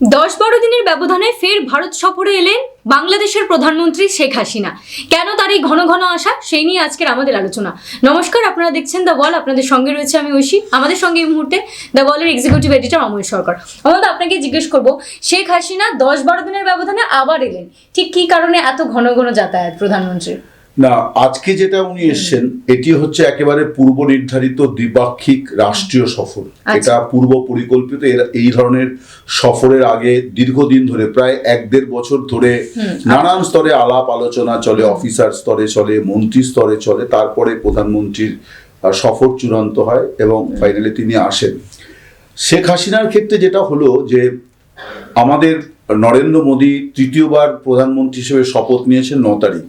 দশ বারো দিনের ব্যবধানে ফের ভারত সফরে এলেন বাংলাদেশের প্রধানমন্ত্রী শেখ হাসিনা। কেন তার এই ঘন ঘন আসা সেই নিয়ে আজকের আমাদের আলোচনা। নমস্কার, আপনারা দেখছেন দ্য ওয়াল আপনাদের সঙ্গে রয়েছে আমি ঐশী। আমাদের সঙ্গে এই মুহূর্তে দ্য ওয়ালের এক্সিকিউটিভ এডিটর অময় সরকার। অমল আপনাকে জিজ্ঞেস করব, শেখ হাসিনা দশ বারো দিনের ব্যবধানে আবার এলেন। ঠিক কী কারণে এত ঘন ঘন যাতায়াত প্রধানমন্ত্রীর? না আজকে যেটা উনি এসছেন এটি হচ্ছে একেবারে পূর্ব নির্ধারিত দ্বিপাক্ষিক রাষ্ট্রীয় সফর। আচ্ছা। এটা পূর্ব পরিকল্পিত এই ধরনের সফরের আগে দীর্ঘদিন ধরে প্রায় এক দেড় বছর ধরে নানান স্তরে আলাপ আলোচনা চলে অফিসার স্তরে চলে মন্ত্রী স্তরে চলে তারপরে প্রধানমন্ত্রীর সফর চূড়ান্ত হয় এবং ফাইনালি তিনি আসেন। শেখ হাসিনার ক্ষেত্রে যেটা হলো যে আমাদের নরেন্দ্র মোদী তৃতীয়বার প্রধানমন্ত্রী হিসেবে শপথ নিয়েছেন ন তারিখ।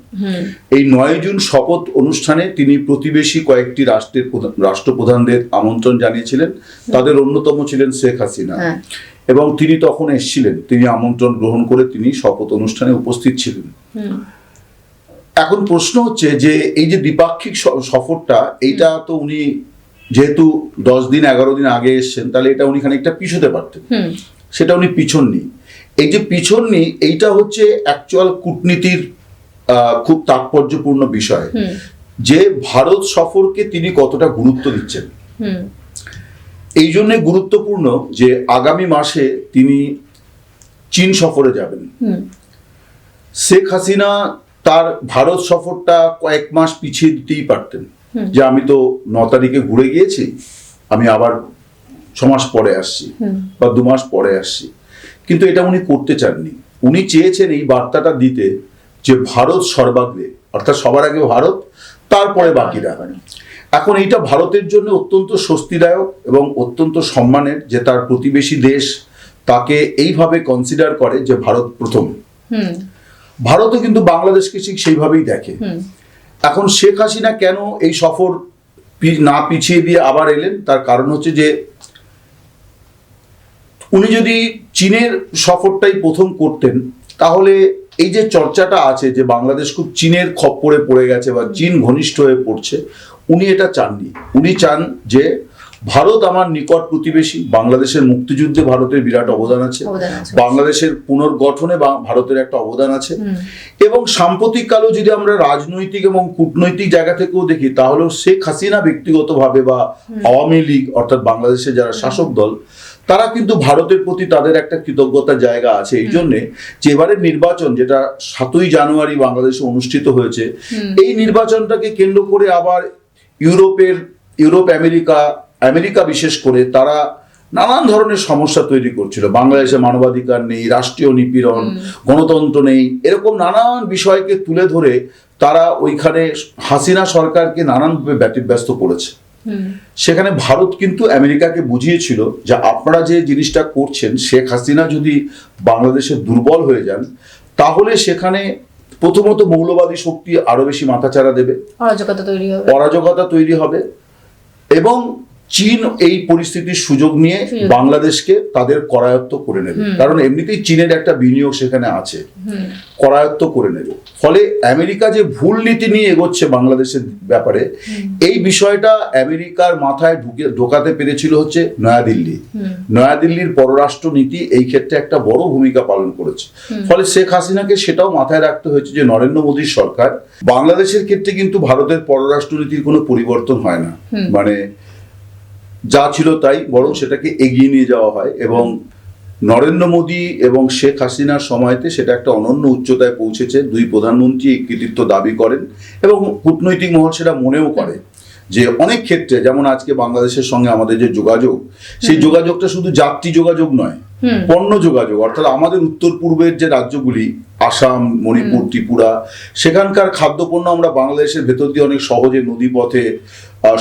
এই নয় জুন শপথ অনুষ্ঠানে তিনি প্রতিবেশী কয়েকটি রাষ্ট্রের প্রধান- রাষ্ট্রপ্রধানদের আমন্ত্রণ জানিয়েছিলেন। তাদের অন্যতম ছিলেন শেখ হাসিনা। হ্যাঁ। এবং তিনি তখন এসেছিলেন। তিনি আমন্ত্রণ গ্রহণ করে তিনি শপথ অনুষ্ঠানে উপস্থিত ছিলেন। এখন প্রশ্ন হচ্ছে যে এই যে দ্বিপাক্ষিক সফরটা এইটা তো উনি যেহেতু দশ দিন এগারো দিন আগে এসছেন তাহলে এটা উনি খানিকটা পিছোতে পারতেন। সেটা উনি পিছন পিছননি। এই যে পিছননি এইটা হচ্ছে অ্যাকচুয়াল কূটনীতির খুব তাৎপর্যপূর্ণ বিষয়। যে ভারত সফরকে তিনি কতটা গুরুত্ব দিচ্ছেন। এই জন্য গুরুত্বপূর্ণ যে আগামী মাসে তিনি চীন সফরে যাবেন। শেখ হাসিনা তার ভারত সফরটা কয়েক মাস পিছিয়ে দিতেই পারতেন। যে আমি তো ন তারিখে ঘুরে গিয়েছি আমি আবার ছমাস পরে আসছি বা দু মাস পরে আসছি। কিন্তু এটা উনি করতে চাননি। উনি চেয়েছেন এই বার্তাটা দিতে যে ভারত সর্বাগ্রে অর্থাৎ সবার আগে ভারত তারপরে বাকিরা। এখন এইটা ভারতের জন্য অত্যন্ত স্বস্তিদায়ক এবং অত্যন্ত সম্মানের যে তার প্রতিবেশী দেশ তাকে এইভাবে কনসিডার করে যে ভারত প্রথম। হুম। ভারতও কিন্তু বাংলাদেশকে ঠিক সেইভাবেই দেখে। এখন শেখ হাসিনা কেন এই সফর না পিছিয়ে দিয়ে আবার এলেন? তার কারণ হচ্ছে যে উনি যদি চীনের সফরটাই প্রথম করতেন তাহলে এই যে চর্চাটা আছে যে বাংলাদেশ খুব চীনের খপ্পরে পড়ে গেছে বা চীন ঘনিষ্ঠ হয়ে পড়ছে উনি এটা চাননি। উনি চান যে ভারত আমার নিকট প্রতিবেশী বাংলাদেশের মুক্তিযুদ্ধে ভারতের বিরাট অবদান আছে বাংলাদেশের পুনর্গঠনে বা- ভারতের একটা অবদান আছে এবং সাম্প্রতিক কালেও যদি আমরা রাজনৈতিক এবং কূটনৈতিক জায়গা থেকেও দেখি তাহলে শেখ হাসিনা ব্যক্তিগতভাবে বা আওয়ামী লীগ অর্থাৎ বাংলাদেশের যারা শাসক দল তারা কিন্তু ভারতের প্রতি তাদের একটা কৃতজ্ঞতার জায়গা আছে এই জন্যে যে এবারের নির্বাচন যেটা সাতই জানুয়ারি বাংলাদেশে অনুষ্ঠিত হয়েছে এই নির্বাচনটাকে কেন্দ্র করে আবার ইউরোপের ইউরোপ আমেরিকা আমেরিকা বিশেষ করে তারা নানান ধরনের সমস্যা তৈরি করছিল। বাংলাদেশে মানবাধিকার নেই রাষ্ট্রীয় নিপীড়ন গণতন্ত্র নেই এরকম নানান বিষয়কে তুলে ধরে তারা ওইখানে হাসিনা সরকারকে নানানভাবে ব্যতিব্যস্ত করেছে। সেখানে ভারত কিন্তু আমেরিকাকে বুঝিয়েছিল যে আপনারা যে জিনিসটা করছেন শেখ হাসিনা যদি বাংলাদেশে দুর্বল হয়ে যান তাহলে সেখানে প্রথমত মৌলবাদী শক্তি আরও বেশি মাথাচাড়া দেবে। অরাজকতা তৈরি হবে। অরাজকতা তৈরি হবে। এবং চীন এই পরিস্থিতির সুযোগ নিয়ে বাংলাদেশকে তাদের করায়ত্ত করে নেবে। কারণ এমনিতেই চীনের একটা বিনিয়োগ সেখানে আছে। করায়ত্ত করে নেবে। ফলে আমেরিকা যে ভুল নীতি নিয়ে এগোচ্ছে বাংলাদেশের ব্যাপারে এই বিষয়টা আমেরিকার মাথায় ঢুকে ঢোকাতে পেরেছিল হচ্ছে নয়াদিল্লি। নয়াদিল্লির পররাষ্ট্র নীতি এই ক্ষেত্রে একটা বড় ভূমিকা পালন করেছে। ফলে শেখ হাসিনাকে সেটাও মাথায় রাখতে হয়েছে যে নরেন্দ্র মোদীর সরকার বাংলাদেশের ক্ষেত্রে কিন্তু ভারতের পররাষ্ট্র নীতির কোনো পরিবর্তন হয় না। মানে যা ছিল তাই বরং সেটাকে এগিয়ে নিয়ে যাওয়া হয় এবং নরেন্দ্র মোদী এবং শেখ হাসিনার সময়তে সেটা একটা অনন্য উচ্চতায় পৌঁছেছে। দুই প্রধানমন্ত্রী এই কৃতিত্ব দাবি করেন এবং কূটনৈতিক মহল সেটা মনেও করে যে অনেক ক্ষেত্রে যেমন আজকে বাংলাদেশের সঙ্গে আমাদের যে যোগাযোগ সেই যোগাযোগটা শুধু যাত্রী যোগাযোগ নয় পণ্য যোগাযোগ অর্থাৎ আমাদের উত্তর পূর্বের যে রাজ্যগুলি আসাম মণিপুর ত্রিপুরা। সেখানকার খাদ্যপণ্য আমরা বাংলাদেশের ভেতর দিয়ে অনেক সহজে নদী পথে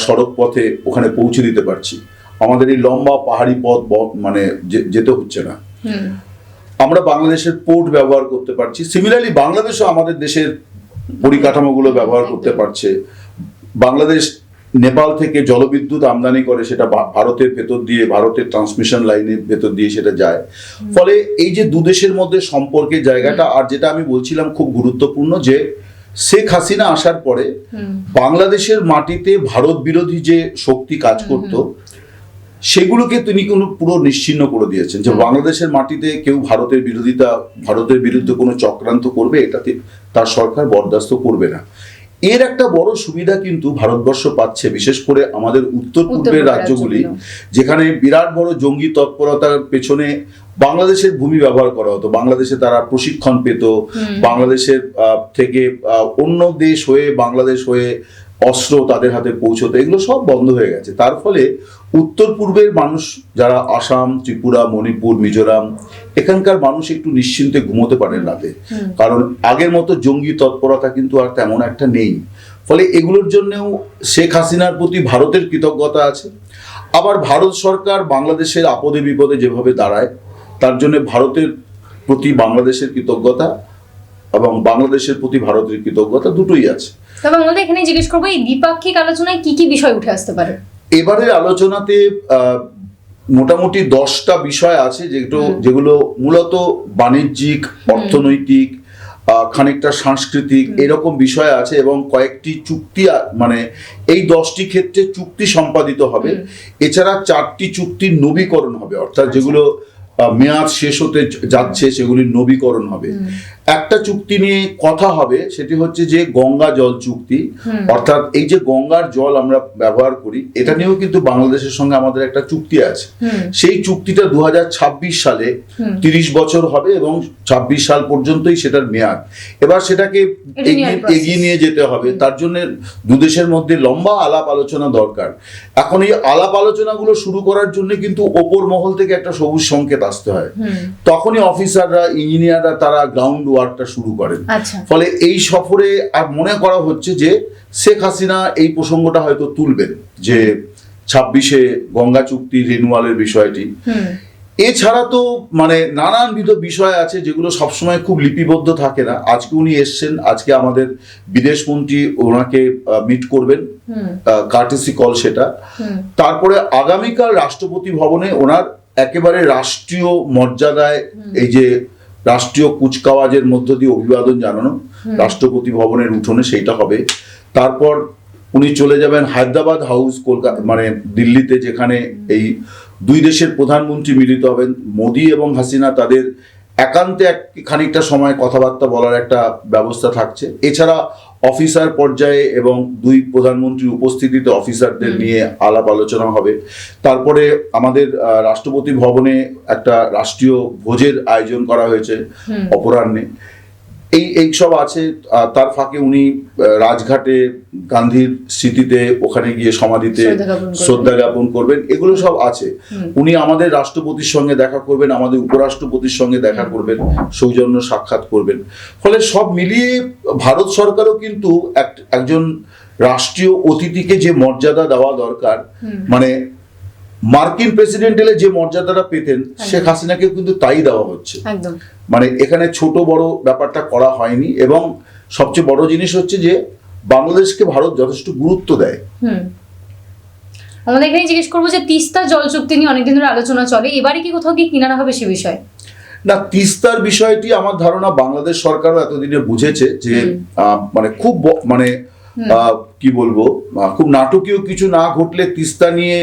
সড়ক পথে ওখানে পৌঁছে দিতে পারছি। আমাদের এই লম্বা পাহাড়ি পথ মানে যেতে হচ্ছে না। আমরা বাংলাদেশের পোর্ট ব্যবহার করতে পারছি। সিমিলারলি বাংলাদেশও আমাদের দেশের পরিকাঠামোগুলো ব্যবহার করতে পারছে। বাংলাদেশ নেপাল থেকে জলবিদ্যুৎ আমদানি করে সেটা ভারতের ভেতর দিয়ে ভারতের ট্রান্সমিশন লাইনের ভেতর দিয়ে সেটা যায়। ফলে এই যে দু দেশের মধ্যে সম্পর্কের জায়গাটা আর যেটা আমি বলছিলাম খুব গুরুত্বপূর্ণ যে শেখ হাসিনা আসার পরে বাংলাদেশের মাটিতে ভারত বিরোধী যে শক্তি কাজ করত সেগুলোকে তিনি কোনো পুরো নিশ্চিহ্ন করে দিয়েছেন যে বাংলাদেশের মাটিতে কেউ ভারতের বিরোধিতা ভারতের বিরুদ্ধে কোনো চক্রান্ত করবে এটাতে তার সরকার বরদাস্ত করবে না। এর একটা বড় সুবিধা কিন্তু ভারতবর্ষ পাচ্ছে বিশেষ করে আমাদের উত্তর পূর্বের রাজ্যগুলি যেখানে বিরাট বড় জঙ্গি তৎপরতার পেছনে বাংলাদেশের ভূমি ব্যবহার করা হতো। বাংলাদেশে তারা প্রশিক্ষণ পেত বাংলাদেশের আহ, থেকে আহ, অন্য দেশ হয়ে বাংলাদেশ হয়ে অস্ত্র তাদের হাতে পৌঁছতো এগুলো সব বন্ধ হয়ে গেছে। তার ফলে উত্তর পূর্বের মানুষ যারা আসাম ত্রিপুরা মণিপুর মিজোরাম এখানকার মানুষ একটু নিশ্চিন্তে ঘুমোতে পারেন রাতে। কারণ আগের মতো জঙ্গি তৎপরতা কিন্তু আর তেমন একটা নেই। ফলে এগুলোর জন্যেও শেখ হাসিনার প্রতি ভারতের কৃতজ্ঞতা আছে। আবার ভারত সরকার বাংলাদেশের আপদে বিপদে যেভাবে দাঁড়ায় তার জন্য ভারতের প্রতি বাংলাদেশের কৃতজ্ঞতা। এবং বাংলাদেশের প্রতি ভারতের কৃতজ্ঞতা দুটোই আছে। তবে আমাদের এখানে জিজ্ঞেস করব এই দ্বিপাক্ষিক আলোচনায় কি কি বিষয় উঠে আসতে পারে? এবারের আলোচনাতে মোটামুটি দশটা বিষয় আছে যেগুলো যেগুলো মূলত বাণিজ্যিক অর্থনৈতিক খানিকটা সাংস্কৃতিক এরকম বিষয় আছে এবং কয়েকটি চুক্তি মানে এই দশটি ক্ষেত্রে চুক্তি সম্পাদিত হবে। এছাড়া চারটি চুক্তির নবীকরণ হবে অর্থাৎ আচ্ছা। যেগুলো মেয়াদ শেষ হতে যাচ্ছে সেগুলির নবীকরণ হবে। একটা চুক্তি নিয়ে কথা হবে সেটি হচ্ছে যে গঙ্গা জল চুক্তি। অর্থাৎ এই যে গঙ্গার জল আমরা ব্যবহার করি এটা নিয়েও কিন্তু বাংলাদেশের সঙ্গে আমাদের একটা চুক্তি আছে। সেই চুক্তিটা দু সালে। তিরিশ বছর হবে এবং ছাব্বিশ সাল পর্যন্তই সেটার মেয়াদ। এবার সেটাকে এগিয়ে- নিয়ে যেতে হবে। তার জন্য দুদেশের মধ্যে লম্বা আলাপ আলোচনা দরকার। এখন এই আলাপ আলোচনাগুলো শুরু করার জন্য কিন্তু ওপর মহল থেকে একটা সবুজ সংকেত আসতে হয়। তখনই অফিসাররা ইঞ্জিনিয়াররা তারা গ্রাউন্ড ওয়ার্কটা শুরু করেন। আচ্ছা। ফলে এই সফরে আর মনে করা হচ্ছে যে শেখ হাসিনা এই প্রসঙ্গটা হয়তো তুলবেন যে ছাব্বিশে গঙ্গা চুক্তি রিনুয়ালের বিষয়টি। এছাড়া তো মানে নানানবিধ বিষয় আছে যেগুলো সবসময় খুব লিপিবদ্ধ থাকে না। আজকে উনি এসছেন আজকে আমাদের বিদেশমন্ত্রী ওনাকে মিট করবেন কার্টিসি কল সেটা। তারপরে আগামীকাল রাষ্ট্রপতি ভবনে ওনার একেবারে রাষ্ট্রীয় মর্যাদায় এই যে রাষ্ট্রীয় কুচকাওয়াজের মধ্য দিয়ে অভিবাদন জানানো রাষ্ট্রপতি ভবনের উঠোনে সেইটা হবে। তারপর উনি চলে যাবেন হায়দ্রাবাদ হাউস কলকাতা মানে দিল্লিতে যেখানে এই দুই দেশের প্রধানমন্ত্রী মিলিত হবেন। মোদি এবং হাসিনা তাদের একান্তে এক খানিকটা সময় কথাবার্তা বলার একটা ব্যবস্থা থাকছে। এছাড়া অফিসার পর্যায়ে এবং দুই প্রধানমন্ত্রী উপস্থিতিতে অফিসারদের নিয়ে আলাপ আলোচনা হবে। তারপরে আমাদের রাষ্ট্রপতি ভবনে একটা রাষ্ট্রীয় ভোজের আয়োজন করা হয়েছে অপরাহ্নে। এই এই সব আছে তার ফাঁকে উনি রাজঘাটে গান্ধীর স্মৃতিতে ওখানে গিয়ে সমাধিতে শ্রদ্ধা জ্ঞাপন করবেন। এগুলো সব আছে। উনি আমাদের রাষ্ট্রপতির সঙ্গে দেখা করবেন আমাদের উপরাষ্ট্রপতির সঙ্গে দেখা করবেন সৌজন্য সাক্ষাৎ করবেন। ফলে সব মিলিয়ে ভারত সরকারও কিন্তু এক- একজন রাষ্ট্রীয় অতিথিকে যে মর্যাদা দেওয়া দরকার মানে মার্কিন প্রেসিডেন্ট এলে যে মর্যাদাটা পেতেন শেখ হাসিনাকে কিন্তু তাই দেওয়া হচ্ছে। মানে এখানে ছোট বড় ব্যাপারটা করা হয়নি এবং সবচেয়ে বড় জিনিস হচ্ছে যে বাংলাদেশকে ভারত যথেষ্ট গুরুত্ব দেয়। আমাদের এখানে জিজ্ঞেস করব যে তিস্তা জল চুক্তি নিয়ে অনেকদিন ধরে আলোচনা চলে এবারে কি কোথাও গিয়ে কিনারা হবে সে বিষয়ে? না তিস্তার বিষয়টি আমার ধারণা বাংলাদেশ সরকারও এতদিনে বুঝেছে যে মানে খুব মানে কি বলব খুব নাটকীয় কিছু না ঘটলে তিস্তা নিয়ে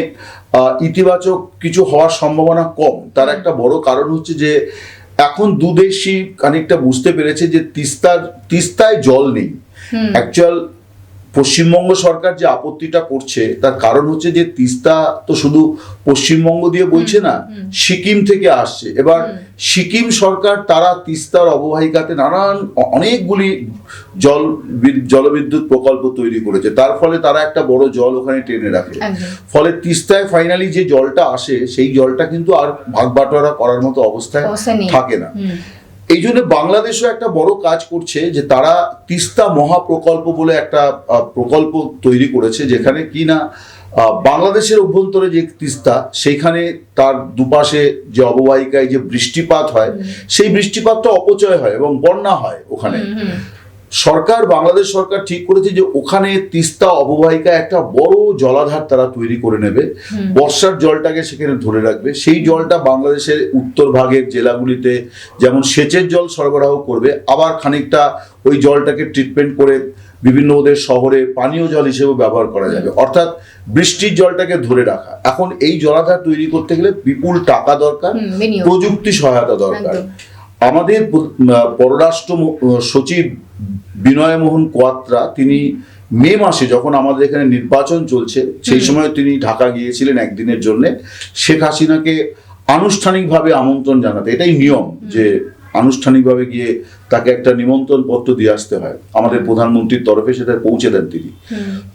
ইতিবাচক কিছু হওয়ার সম্ভাবনা কম। তার একটা বড় কারণ হচ্ছে যে এখন দুদেশই খানিকটা বুঝতে পেরেছে যে তিস্তার তিস্তায় জল নেই। অ্যাকচুয়াল পশ্চিমবঙ্গ সরকার যে আপত্তিটা করছে তার কারণ হচ্ছে যে তিস্তা তো শুধু পশ্চিমবঙ্গ দিয়ে বইছে না সিকিম থেকে আসছে। এবার সিকিম সরকার তারা তিস্তার অববাহিকাতে নানান অনেকগুলি জল জলবিদ্যুৎ প্রকল্প তৈরি করেছে। তার ফলে তারা একটা বড় জল ওখানে টেনে রাখে। ফলে তিস্তায় ফাইনালি যে জলটা আসে সেই জলটা কিন্তু আর ভাগ বাটোয়ারা করার মতো অবস্থায় থাকে না। এই জন্য বাংলাদেশও একটা বড় কাজ করছে যে তারা তিস্তা মহাপ্রকল্প বলে একটা প্রকল্প তৈরি করেছে যেখানে কি না আহ, বাংলাদেশের অভ্যন্তরে যে তিস্তা সেইখানে তার দুপাশে যে অববাহিকায় যে বৃষ্টিপাত হয় সেই বৃষ্টিপাতটা অপচয় হয় এবং বন্যা হয় ওখানে। সরকার বাংলাদেশ সরকার ঠিক করেছে যে ওখানে তিস্তা অববাহিকা একটা বড় জলাধার তারা তৈরি করে নেবে। বর্ষার জলটাকে সেখানে ধরে রাখবে। সেই জলটা বাংলাদেশের উত্তর ভাগের জেলাগুলিতে যেমন সেচের জল সরবরাহ করবে আবার খানিকটা ওই জলটাকে ট্রিটমেন্ট করে বিভিন্ন ওদের শহরে পানীয় জল হিসেবে ব্যবহার করা যাবে। অর্থাৎ বৃষ্টির জলটাকে ধরে রাখা। এখন এই জলাধার তৈরি করতে গেলে বিপুল টাকা দরকার প্রযুক্তি সহায়তা দরকার। আমাদের পররাষ্ট্র সচিব বিনয় মোহন কোয়াত্রা তিনি মে মাসে যখন আমাদের এখানে নির্বাচন চলছে সেই সময় তিনি ঢাকা গিয়েছিলেন একদিনের জন্য শেখ হাসিনাকে আনুষ্ঠানিকভাবে আমন্ত্রণ জানাতে এটাই নিয়ম যে আনুষ্ঠানিকভাবে গিয়ে তাকে একটা নিমন্ত্রণ পত্র দিয়ে আসতে হয়। আমাদের প্রধানমন্ত্রীর তরফে সেটা পৌঁছে দেন তিনি।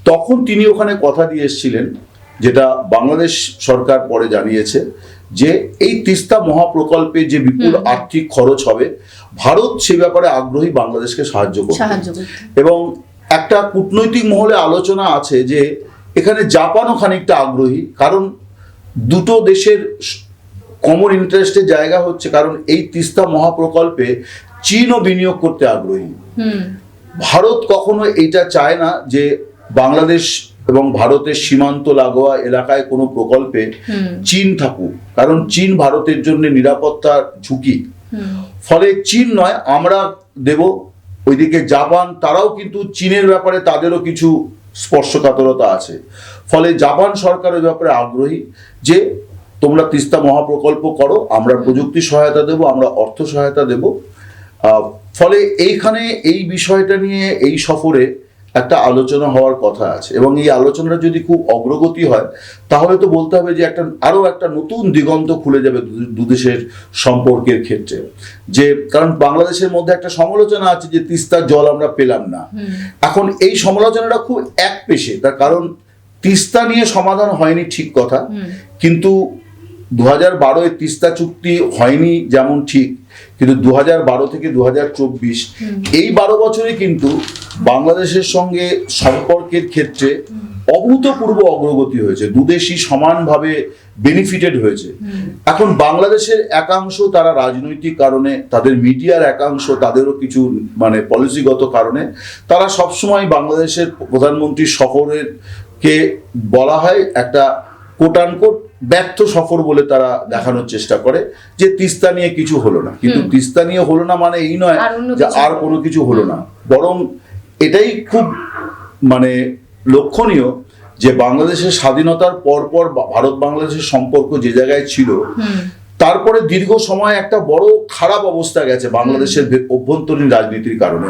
তখন তিনি ওখানে কথা দিয়ে এসেছিলেন যেটা বাংলাদেশ সরকার পরে জানিয়েছে যে এই তিস্তা মহাপ্রকল্পে যে বিপুল আর্থিক খরচ হবে ভারত সে ব্যাপারে আগ্রহী বাংলাদেশকে সাহায্য করবে। এবং একটা কূটনৈতিক মহলে আলোচনা আছে যে এখানে জাপানও খানিকটা আগ্রহী কারণ দুটো দেশের কমন ইন্টারেস্টের জায়গা হচ্ছে কারণ এই তিস্তা মহাপ্রকল্পে চীনও বিনিয়োগ করতে আগ্রহী। ভারত কখনো এটা চায় না যে বাংলাদেশ এবং ভারতের সীমান্ত লাগোয়া এলাকায় কোনো প্রকল্পে চীন থাকুক কারণ চীন ভারতের জন্য নিরাপত্তার ঝুঁকি। ফলে চীন নয় আমরা দেব ওইদিকে জাপান তারাও কিন্তু চীনের ব্যাপারে তাদেরও কিছু স্পর্শকাতরতা আছে। ফলে জাপান সরকার ওই ব্যাপারে আগ্রহী যে তোমরা তিস্তা মহাপ্রকল্প করো আমরা প্রযুক্তি সহায়তা দেব আমরা অর্থ সহায়তা দেব। আহ, ফলে এইখানে এই বিষয়টা নিয়ে এই সফরে একটা আলোচনা হওয়ার কথা আছে। এবং এই আলোচনাটা যদি খুব অগ্রগতি হয় তাহলে তো বলতে হবে যে একটা আরও একটা নতুন দিগন্ত খুলে যাবে দুদেশের সম্পর্কের ক্ষেত্রে। যে কারণ বাংলাদেশের মধ্যে একটা সমালোচনা আছে যে তিস্তার জল আমরা পেলাম না। এখন এই সমালোচনাটা খুব এক পেশে তার কারণ তিস্তা নিয়ে সমাধান হয়নি ঠিক কথা। কিন্তু দু হাজার বারোয় তিস্তা চুক্তি হয়নি যেমন ঠিক কিন্তু দু বারো থেকে দু চব্বিশ এই বারো বছরে কিন্তু বাংলাদেশের সঙ্গে সম্পর্কের ক্ষেত্রে অভূতপূর্ব অগ্রগতি হয়েছে। দুদেশই সমানভাবে বেনিফিটেড হয়েছে। এখন বাংলাদেশের একাংশ তারা রাজনৈতিক কারণে তাদের মিডিয়ার একাংশ তাদেরও কিছু মানে পলিসিগত কারণে তারা সবসময় বাংলাদেশের প্রধানমন্ত্রী সফরের কে বলা হয় একটা কোটানকোট ব্যর্থ সফর বলে তারা দেখানোর চেষ্টা করে যে তিস্তা নিয়ে কিছু হলো না। কিন্তু তিস্তা নিয়ে হলো না মানে এই নয় যে আর কোনো কিছু হলো না। বরং এটাই খুব মানে লক্ষণীয় যে বাংলাদেশের স্বাধীনতার পরপর ভারত বাংলাদেশের সম্পর্ক যে জায়গায় ছিল তারপরে দীর্ঘ সময় একটা বড় খারাপ অবস্থা গেছে বাংলাদেশের অভ্যন্তরীণ রাজনীতির কারণে।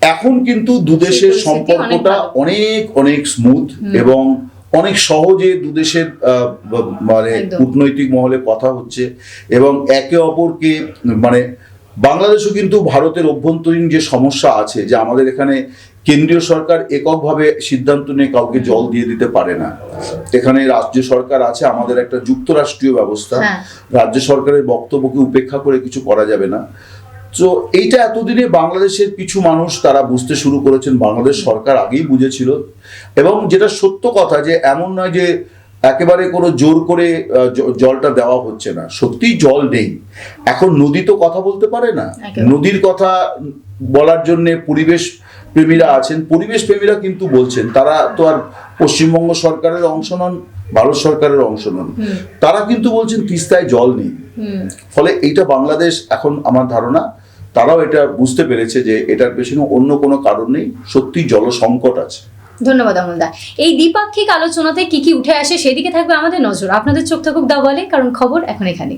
এখন কিন্তু দুদেশের সম্পর্কটা অনেক অনেক স্মুথ এবং অনেক সহজে দুদেশের আহ, ব- মানে কূটনৈতিক মহলে কথা হচ্ছে এবং একে অপরকে মানে বাংলাদেশও কিন্তু ভারতের অভ্যন্তরীণ যে সমস্যা আছে যে আমাদের এখানে কেন্দ্রীয় সরকার এককভাবে সিদ্ধান্ত নিয়ে কাউকে জল দিয়ে দিতে পারে না। এখানে রাজ্য সরকার আছে আমাদের একটা যুক্তরাষ্ট্রীয় ব্যবস্থা। হ্যাঁ। রাজ্য সরকারের বক্তব্যকে উপেক্ষা করে কিছু করা যাবে না। তো এইটা এতদিনে বাংলাদেশের কিছু মানুষ তারা বুঝতে শুরু করেছেন বাংলাদেশ সরকার আগেই বুঝেছিল। এবং যেটা সত্য কথা যে এমন নয় যে একেবারে কোনো জোর করে জলটা দেওয়া হচ্ছে না। সত্যিই জল নেই। এখন নদী তো কথা বলতে পারে না। নদীর কথা বলার জন্য পরিবেশ প্রেমীরা আছেন। পরিবেশ প্রেমীরা কিন্তু বলছেন তারা তো আর পশ্চিমবঙ্গ সরকারের অংশ নন ভারত সরকারের অংশ নন। তারা কিন্তু বলছেন তিস্তায় জল নেই। ফলে এইটা বাংলাদেশ এখন আমার ধারণা তারাও এটা বুঝতে পেরেছে যে এটার পেছনে অন্য কোনো কারণ নেই, সত্যি জল সংকট আছে। ধন্যবাদ অমলদা। এই দ্বিপাক্ষিক আলোচনাতে কি কি উঠে আসে সেদিকে থাকবে আমাদের নজর। আপনাদের চোখ থাকুক দা বলে কারণ খবর এখন এখানে